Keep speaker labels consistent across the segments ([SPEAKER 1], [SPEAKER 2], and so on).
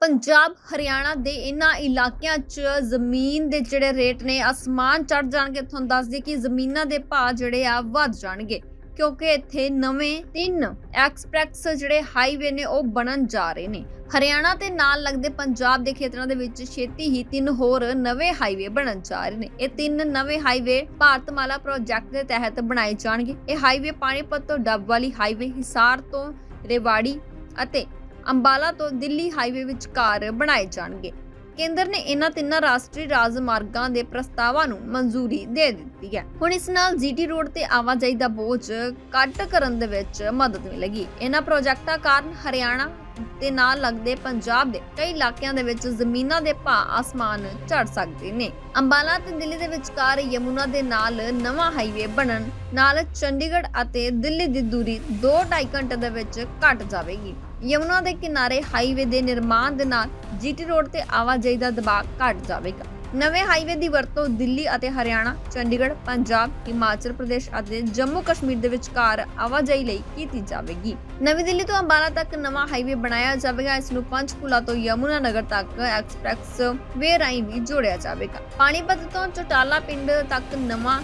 [SPEAKER 1] ਪੰਜਾਬ, ਹਰਿਆਣਾ ਦੇ ਇਨ੍ਹਾਂ ਇਲਾਕਿਆਂ 'ਚ ਜ਼ਮੀਨ ਦੇ ਜਿਹੜੇ ਰੇਟ ਨੇ, ਅਸਮਾਨ ਚੜ ਜਾਣਗੇ। ਤੁਹਾਨੂੰ ਦੱਸ ਦਈਏ ਕਿ ਜ਼ਮੀਨਾਂ ਦੇ ਭਾਅ ਜਿਹੜੇ ਆ ਵੱਧ ਜਾਣਗੇ, ਕਿਉਂਕਿ ਇੱਥੇ ਨਵੇਂ ਤਿੰਨ ਐਕਸਪ੍ਰੈਸ ਜਿਹੜੇ ਹਾਈਵੇ ਨੇ, ਉਹ ਬਣਨ ਜਾ ਰਹੇ ਨੇ। ਹਰਿਆਣਾ ਤੇ ਨਾਲ ਲੱਗਦੇ ਪੰਜਾਬ ਦੇ ਖੇਤਰਾਂ ਦੇ ਵਿੱਚ ਛੇਤੀ ਹੀ ਤਿੰਨ ਹੋਰ ਨਵੇਂ ਹਾਈਵੇ ਬਣਨ ਜਾ ਰਹੇ ਨੇ। ਇਹ ਤਿੰਨ ਨਵੇਂ ਹਾਈਵੇ ਭਾਰਤਮਾਲਾ ਪ੍ਰੋਜੈਕਟ ਦੇ ਤਹਿਤ ਬਣਾਏ ਜਾਣਗੇ। ਇਹ ਹਾਈਵੇ ਪਾਣੀਪਤ ਤੋਂ ਡੱਬ ਵਾਲੀ ਹਾਈਵੇ ਹਿਸਾਰ ਤੋਂ ਰੇਵਾੜੀ ਅਤੇ ਅੰਬਾਲਾ ਤੋਂ ਦਿੱਲੀ ਹਾਈਵੇ ਵਿਚਕਾਰ ਬਣਾਏ ਜਾਣਗੇ। ਕੇਂਦਰ ਨੇ ਇਹਨਾਂ ਤਿੰਨਾਂ ਰਾਸ਼ਟਰੀ ਰਾਜਮਾਰਗਾਂ ਦੇ ਪ੍ਰਸਤਾਵਾਂ ਨੂੰ ਮਨਜ਼ੂਰੀ ਦੇ ਦਿੱਤੀ ਹੈ। ਹੁਣ ਇਸ ਨਾਲ ਜੀਟੀ ਰੋਡ ਤੇ ਆਵਾਜਾਈ ਦਾ ਬੋਝ ਘੱਟ ਕਰਨ ਦੇ ਵਿੱਚ ਮਦਦ ਮਿਲੇਗੀ। ਇਹਨਾਂ ਪ੍ਰੋਜੈਕਟਾਂ ਕਾਰਨ ਹਰਿਆਣਾ ਤੇ ਨਾਲ ਲੱਗਦੇ ਪੰਜਾਬ ਦੇ ਕਈ ਇਲਾਕਿਆਂ ਦੇ ਵਿੱਚ ਜ਼ਮੀਨਾਂ ਦੇ ਭਾਅ ਆਸਮਾਨ ਝੜ ਸਕਦੇ ਨੇ। ਅੰਬਾਲਾ ਤੇ ਦਿੱਲੀ ਦੇ ਵਿਚਕਾਰ ਯਮੁਨਾ ਦੇ ਨਾਲ ਨਵਾਂ ਹਾਈਵੇ ਬਣਨ ਨਾਲ ਚੰਡੀਗੜ੍ਹ ਅਤੇ ਦਿੱਲੀ ਦੀ ਦੂਰੀ 2.5 ਘੰਟੇ ਦੇ ਵਿੱਚ ਘਟ ਜਾਵੇਗੀ। ਯਮੁਨਾ ਦੇ ਕਿਨਾਰੇ ਹਾਈਵੇ ਦੇ ਨਿਰਮਾਣ ਦੇ ਨਾਲ ਜੀਟੀ ਰੋਡ ਤੇ ਆਵਾਜਾਈ ਦਾ ਦਬਾਅ ਘਟ ਜਾਵੇਗਾ। ਨਵੇਂ ਹਾਈਵੇ ਦੀ ਵਰਤੋਂ ਦਿੱਲੀ ਅਤੇ ਹਰਿਆਣਾ, ਚੰਡੀਗੜ੍ਹ, ਪੰਜਾਬ, ਹਿਮਾਚਲ ਪ੍ਰਦੇਸ਼ ਅਤੇ ਜੰਮੂ ਕਸ਼ਮੀਰ ਦੇ ਵਿਚਕਾਰ ਆਵਾਜਾਈ ਲਈ ਕੀਤੀ ਜਾਵੇਗੀ। ਨਵੀਂ ਦਿੱਲੀ ਤੋਂ ਅੰਬਾਲਾ ਤੱਕ ਨਵਾਂ ਹਾਈਵੇ ਬਣਾਇਆ ਜਾਵੇਗਾ। ਇਸ ਨੂੰ ਪੰਚਕੂਲਾ ਤੋਂ ਯਮੁਨਾ ਨਗਰ ਤੱਕ ਐਕਸਪ੍ਰੈਸ ਵੇ ਰਾਹੀਂ ਵੀ ਜੋੜਿਆ ਜਾਵੇਗਾ। ਪਾਣੀਪਤ ਤੋਂ ਚੋਟਾਲਾ ਪਿੰਡ ਤੱਕ ਨਵਾਂ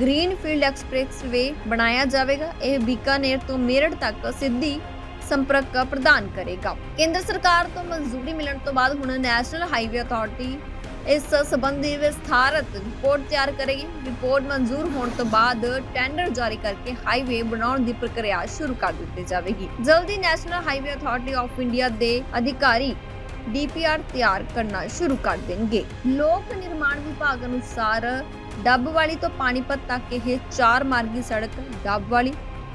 [SPEAKER 1] ਗ੍ਰੀਨਫੀਲਡ ਐਕਸਪ੍ਰੈਸ ਵੇ ਬਣਾਇਆ ਜਾਵੇਗਾ। ਇਹ ਬੀਕਾਨੇਰ ਤੋਂ ਮੇਰਠ ਤੱਕ ਸਿੱਧੀ ਸੰਪਰਕ ਪ੍ਰਦਾਨ ਕਰੇਗਾ। ਕੇਂਦਰ ਸਰਕਾਰ ਤੋਂ ਮਨਜ਼ੂਰੀ ਮਿਲਣ ਤੋਂ ਬਾਅਦ ਹੁਣ ਨੈਸ਼ਨਲ ਹਾਈਵੇ ਅਥਾਰਟੀ ਇਸ ਸਬੰਧੀ ਵਿਸਥਾਰਤ ਰਿਪੋਰਟ ਤਿਆਰ ਕਰੇਗੀ। ਰਿਪੋਰਟ ਮਨਜ਼ੂਰ ਹੋਣ ਤੋਂ ਬਾਅਦ ਟੈਂਡਰ ਜਾਰੀ ਕਰਕੇ ਹਾਈਵੇ ਬਣਾਉਣ ਦੀ ਪ੍ਰਕਿਰਿਆ ਸ਼ੁਰੂ ਕਰ ਦਿੱਤੀ ਜਾਵੇਗੀ। ਜਲਦੀ national highway authority of India ਦੇ ਅਧਿਕਾਰੀ ਡੀਪੀਆਰ ਤਿਆਰ ਕਰਨਾ ਸ਼ੁਰੂ ਕਰ ਦੇਣਗੇ। ਲੋਕ ਨਿਰਮਾਣ ਵਿਭਾਗ ਅਨੁਸਾਰ ਡੱਬਵਾਲੀ ਤੋਂ ਪਾਣੀਪਤ ਤੱਕ ਇਹ ਚਾਰ ਮਾਰਗੀ ਸੜਕ ਡੱਬ ਡੱਬਵਾਲੀ,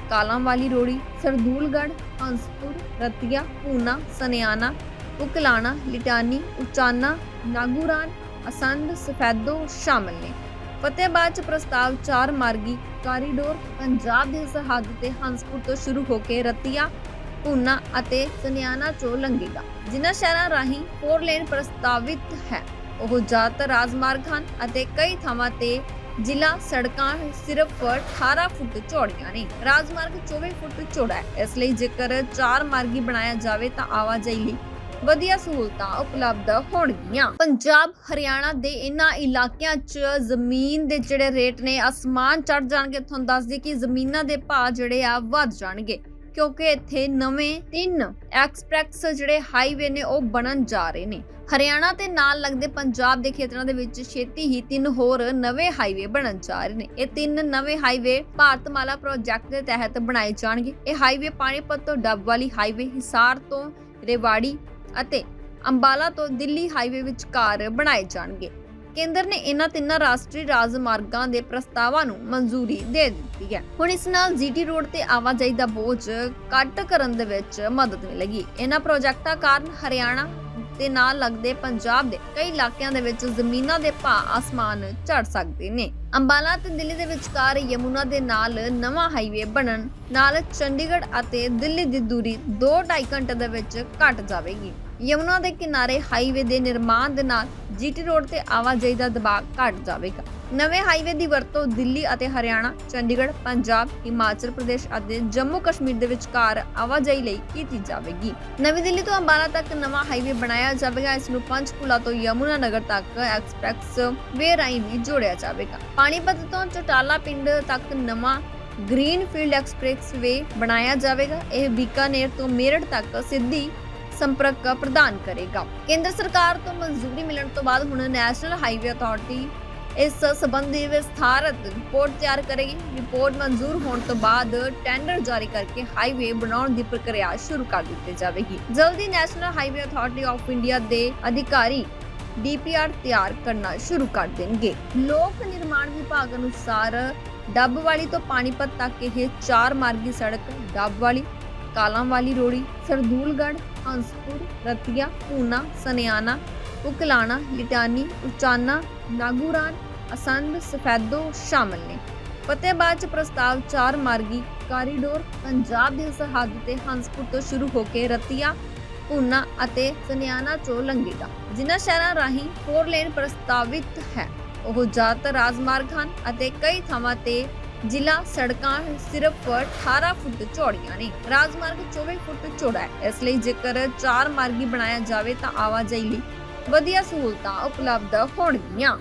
[SPEAKER 1] ਕਾਲਾਂਵਾਲੀ ਰੋੜੀ ਸਰਦੂਲਗੜ ਹੰਸਪੁਰ, ਰਤੀਆ, ਪੂਨਾ, ਸਨਿਆਣਾ, ਉਕਲਾਣਾ, ਲਿਟਾਨੀ, ਉਚਾਨਾ, ਨਾਗੂਰਾਨ ਅਸੰਦ ਸਫੈਦੋ ਸ਼ਾਮਲ ਨੇ। ਫਤਿਹਬਾਦ ਚ ਪ੍ਰਸਤਾਵ ਚਾਰ ਮਾਰਗੀ ਕਾਰੀਡੋਰ ਪੰਜਾਬ ਦੀ ਸਰਹੱਦ ਤੇ ਹੰਸਪੁਰ ਤੋਂ ਸ਼ੁਰੂ ਹੋ ਕੇ ਰਤੀਆ, ਪੂਨਾ ਅਤੇ ਸਨਿਆਣਾ ਚੋਂ ਲੰਘੇਗਾ। ਜਿਨ੍ਹਾਂ ਸ਼ਹਿਰਾਂ ਰਾਹੀਂ 4 ਲੇਨ ਪ੍ਰਸਤਾਵਿਤ ਹੈ। ਉਹ ਜ਼ਿਆਦਾਤਰ ਰਾਜਮਾਰਗ ਹਨ ਅਤੇ ਕਈ ਥਾਵਾਂ ਤੇ ਜ਼ਿਲ੍ਹਾ ਸੜਕਾਂ ਸਿਰਫ 18 ਫੁੱਟ ਚੌੜੀਆਂ ਨੇ। ਰਾਜਮਾਰਗ 24 ਫੁੱਟ ਚੌੜਾ ਹੈ। ਇਸ ਲਈ ਜੇਕਰ ਚਾਰ ਮਾਰਗੀ ਬਣਾਇਆ ਜਾਵੇ ਤਾਂ ਆਵਾਜਾਈ ਲਈ ਵਧੀਆ ਸਹੂਲਤਾਂ ਉਪਲਬਧ ਹੋਣਗੀਆਂ। ਪੰਜਾਬ, ਹਰਿਆਣਾ ਦੇ ਇਨ੍ਹਾਂ ਇਲਾਕਿਆਂ 'ਚ ਜ਼ਮੀਨ ਦੇ ਜਿਹੜੇ ਰੇਟ ਨੇ, ਅਸਮਾਨ ਚੜ ਜਾਣਗੇ। ਤੁਹਾਨੂੰ ਦੱਸ ਦਈਏ ਕਿ ਜ਼ਮੀਨਾਂ ਦੇ ਭਾਅ ਜਿਹੜੇ ਆ ਵੱਧ ਜਾਣਗੇ, ਕਿਉਂਕਿ ਇੱਥੇ ਨਵੇਂ ਤਿੰਨ ਐਕਸਪ੍ਰੈਸ ਜਿਹੜੇ ਹਾਈਵੇ ਨੇ, ਉਹ ਬਣਨ ਜਾ ਰਹੇ ਨੇ। ਹਰਿਆਣਾ ਤੇ ਨਾਲ ਲੱਗਦੇ ਪੰਜਾਬ ਦੇ ਖੇਤਰਾਂ ਦੇ ਵਿੱਚ ਛੇਤੀ ਹੀ ਤਿੰਨ ਹੋਰ ਨਵੇਂ ਹਾਈਵੇ ਬਣਨ ਜਾ ਰਹੇ ਨੇ। ਇਹ ਤਿੰਨ ਨਵੇਂ ਹਾਈਵੇ ਭਾਰਤਮਾਲਾ ਪ੍ਰੋਜੈਕਟ ਦੇ ਤਹਿਤ ਬਣਾਏ ਜਾਣਗੇ। ਇਹ ਹਾਈਵੇ ਪਾਣੀਪਤ ਤੋਂ ਡੱਬ ਵਾਲੀ ਹਾਈਵੇ, ਹਿਸਾਰ ਤੋਂ ਰੇਵਾੜੀ ਅਤੇ ਅੰਬਾਲਾ ਤੋਂ ਦਿੱਲੀ ਹਾਈਵੇ ਵਿਚਕਾਰ ਬਣਾਏ ਜਾਣਗੇ। ਕੇਂਦਰ ਨੇ ਇਹਨਾਂ ਤਿੰਨਾਂ ਰਾਸ਼ਟਰੀ ਰਾਜਮਾਰਗਾਂ ਦੇ ਪ੍ਰਸਤਾਵਾਂ ਨੂੰ ਮਨਜ਼ੂਰੀ ਦੇ ਦਿੱਤੀ ਹੈ। ਹੁਣ ਇਸ ਨਾਲ ਜੀਟੀ ਰੋਡ ਤੇ ਆਵਾਜਾਈ ਦਾ ਬੋਝ ਘੱਟ ਕਰਨ ਦੇ ਵਿੱਚ ਮਦਦ ਮਿਲੇਗੀ। ਇਹਨਾਂ ਪ੍ਰੋਜੈਕਟਾਂ ਕਾਰਨ ਹਰਿਆਣਾ ਤੇ ਨਾਲ ਲੱਗਦੇ ਪੰਜਾਬ ਦੇ ਕਈ ਇਲਾਕਿਆਂ ਦੇ ਵਿੱਚ ਜ਼ਮੀਨਾਂ ਦੇ ਭਾਅ ਆਸਮਾਨ ਝੜ ਸਕਦੇ ਨੇ। ਅੰਬਾਲਾ ਤੇ ਦਿੱਲੀ ਦੇ ਵਿਚਕਾਰ ਯਮੁਨਾ ਦੇ ਨਾਲ ਨਵਾਂ ਹਾਈਵੇ ਬਣਨ ਨਾਲ ਚੰਡੀਗੜ੍ਹ ਅਤੇ ਦਿੱਲੀ ਦੀ ਦੂਰੀ 2.5 ਘੰਟੇ ਦੇ ਵਿੱਚ ਘਟ ਜਾਵੇਗੀ। ਯਮੁਨਾ ਦੇ ਕਿਨਾਰੇ ਹਾਈਵੇ ਦੇ ਨਿਰਮਾਣ ਦੇ ਨਾਲ ਜੀਟੀ ਰੋਡ ਤੇ ਆਵਾਜਾਈ ਦਾ ਦਬਾਅ ਘਟ ਜਾਵੇਗਾ। ਨਵੇਂ ਹਾਈਵੇ ਦੀ ਵਰਤੋਂ ਦਿੱਲੀ ਅਤੇ ਹਰਿਆਣਾ, ਚੰਡੀਗੜ੍ਹ, ਪੰਜਾਬ, ਹਿਮਾਚਲ ਪ੍ਰਦੇਸ਼ ਅਤੇ ਜੰਮੂ ਕਸ਼ਮੀਰ ਦੇ ਵਿਚਕਾਰ ਆਵਾਜਾਈ ਲਈ ਕੀਤੀ ਜਾਵੇਗੀ। ਨਵੀਂ ਦਿੱਲੀ ਤੋਂ ਅੰਬਾਲਾ ਤੱਕ ਨਵਾਂ ਹਾਈਵੇ ਬਣਾਇਆ ਜਾਵੇਗਾ। ਇਸ ਨੂੰ ਪੰਚਕੂਲਾ ਤੋਂ ਯਮੁਨਾ ਨਗਰ ਤੱਕ ਐਕਸਪ੍ਰੈਸ ਵੇ ਰਾਹੀਂ ਵੀ ਜੋੜਿਆ ਜਾਵੇਗਾ। ਪਾਣੀਪਤ ਤੋਂ ਚਟਾਲਾ ਪਿੰਡ ਤੱਕ ਨਵਾਂ ਗ੍ਰੀਨਫੀਲਡ ਐਕਸਪ੍ਰੈਸ ਵੇ ਬਣਾਇਆ ਜਾਵੇਗਾ। ਇਹ ਬੀਕਾਨੇਰ ਤੋਂ ਮੇਰਠ ਤੱਕ ਸਿੱਧੀ ਸੰਪਰਕ ਪ੍ਰਦਾਨ ਕਰੇਗਾ। ਕੇਂਦਰ ਸਰਕਾਰ ਤੋਂ ਮਨਜ਼ੂਰੀ ਮਿਲਣ ਤੋਂ ਬਾਅਦ ਹੁਣ ਨੈਸ਼ਨਲ ਹਾਈਵੇ ਅਥਾਰਟੀ ਇਸ ਸੰਬੰਧੀ ਵਿਸਥਾਰਤ ਰਿਪੋਰਟ ਤਿਆਰ ਕਰੇਗੀ। ਰਿਪੋਰਟ ਮਨਜ਼ੂਰ ਹੋਣ ਤੋਂ ਬਾਅਦ ਟੈਂਡਰ ਜਾਰੀ ਕਰਕੇ ਹਾਈਵੇ ਬਣਾਉਣ ਦੀ ਪ੍ਰਕਿਰਿਆ ਸ਼ੁਰੂ ਕਰ ਦਿੱਤੀ ਜਾਵੇਗੀ। ਜਲਦੀ national highway authority of India ਦੇ ਅਧਿਕਾਰੀ ਡੀਪੀਆਰ ਤਿਆਰ ਕਰਨਾ ਸ਼ੁਰੂ ਕਰ ਦੇਣਗੇ। ਲੋਕ ਨਿਰਮਾਣ ਵਿਭਾਗ ਅਨੁਸਾਰ ਡੱਬਵਾਲੀ ਤੋਂ ਪਾਣੀਪਤ ਤੱਕ ਇਹ ਚਾਰ ਮਾਰਗੀ ਸੜਕ ਡੱਬਵਾਲੀ ਕਾਲਾਂ ਵਾਲੀ ਰੋੜੀ, ਸਰਦੂਲਗੜ੍ਹ, ਹੰਸਪੁਰ, ਰਤੀਆ, ਪੂਨਾ ਸਨਿਆਨਾ ਉਕਲਾਣਾ, ਲਿਟਾਨੀ, ਉਚਾਨਾ, ਨਾਗੂਰਾਨ, ਅਸੰਦ, ਸਫੈਦੋ ਸ਼ਾਮਲ ਨੇ। ਫਤਿਹਬਾਦ ਚ ਪ੍ਰਸਤਾਵ ਚਾਰ ਮਾਰਗੀ ਕਾਰੀਡੋਰ ਪੰਜਾਬ ਦੀ ਸਰਹੱਦ ਤੇ ਹੰਸਪੁਰ ਤੋਂ ਸ਼ੁਰੂ ਹੋ ਕੇ ਰਤੀਆ, ਪੂਨਾ ਅਤੇ ਸਨਿਆਣਾ ਚੋਂ ਲੰਘੇਗਾ। ਜਿਨ੍ਹਾਂ ਸ਼ਹਿਰਾਂ ਰਾਹੀਂ 4 ਲੇਨ ਪ੍ਰਸਤਾਵਿਤ ਹੈ, ਉਹ ਜ਼ਿਆਦਾਤਰ ਰਾਜਮਾਰਗ ਹਨ ਅਤੇ ਕਈ ਥਾਵਾਂ ਤੇ ਜ਼ਿਲ੍ਹਾ ਸੜਕਾਂ ਸਿਰਫ 18 ਫੁੱਟ ਚੌੜੀਆਂ ਨੇ ਰਾਜਮਾਰਗ 24 ਫੁੱਟ ਚੌੜਾ ਹੈ ਇਸ ਲਈ ਜੇਕਰ ਚਾਰ ਮਾਰਗੀ ਬਣਾਇਆ ਜਾਵੇ ਤਾਂ ਆਵਾਜਾਈ ਲਈ ਵਧੀਆ ਸਹੂਲਤਾਂ ਉਪਲਬਧ ਹੋਣਗੀਆਂ